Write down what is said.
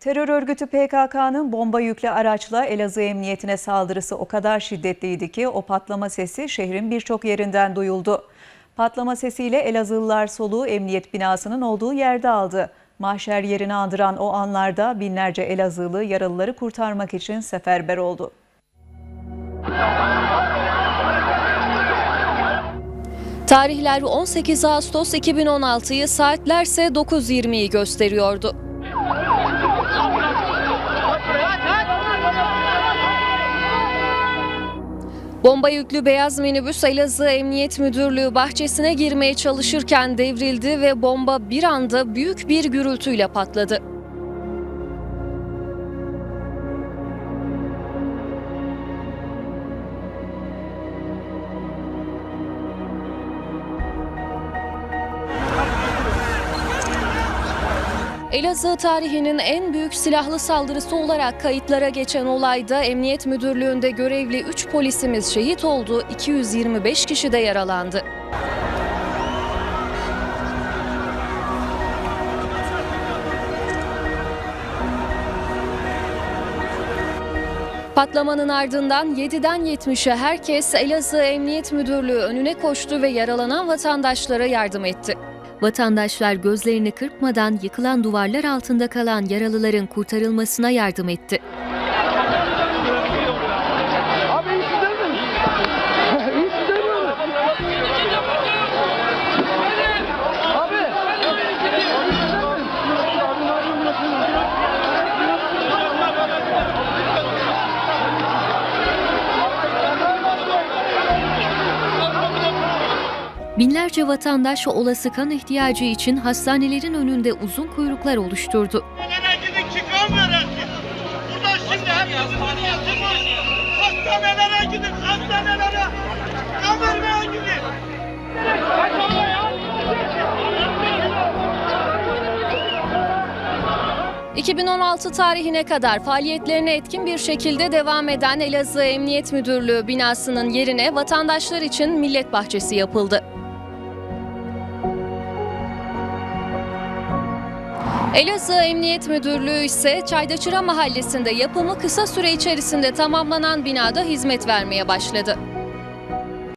Terör örgütü PKK'nın bomba yüklü araçla Elazığ Emniyetine saldırısı o kadar şiddetliydi ki o patlama sesi şehrin birçok yerinden duyuldu. Patlama sesiyle Elazığlılar soluğu emniyet binasının olduğu yerde aldı. Mahşer yerini andıran o anlarda binlerce Elazığlı yaralıları kurtarmak için seferber oldu. Tarihler 18 Ağustos 2016'yı saatlerse 9.20'yi gösteriyordu. Bomba yüklü beyaz minibüs Elazığ Emniyet Müdürlüğü bahçesine girmeye çalışırken devrildi ve bomba bir anda büyük bir gürültüyle patladı. Elazığ tarihinin en büyük silahlı saldırısı olarak kayıtlara geçen olayda Emniyet Müdürlüğü'nde görevli 3 polisimiz şehit oldu, 225 kişi de yaralandı. Patlamanın ardından 7'den 70'e herkes Elazığ Emniyet Müdürlüğü önüne koştu ve yaralanan vatandaşlara yardım etti. Vatandaşlar gözlerini kırpmadan yıkılan duvarlar altında kalan yaralıların kurtarılmasına yardım etti. Binlerce vatandaş olası kan ihtiyacı için hastanelerin önünde uzun kuyruklar oluşturdu. Gidin çıkamıyor herkes. Buradan şimdi yatırmış. Hastanelere gidin hastanelere. 2016 tarihine kadar faaliyetlerine etkin bir şekilde devam eden Elazığ Emniyet Müdürlüğü binasının yerine vatandaşlar için millet bahçesi yapıldı. Elazığ Emniyet Müdürlüğü ise Çaydaçıra Mahallesi'nde yapımı kısa süre içerisinde tamamlanan binada hizmet vermeye başladı.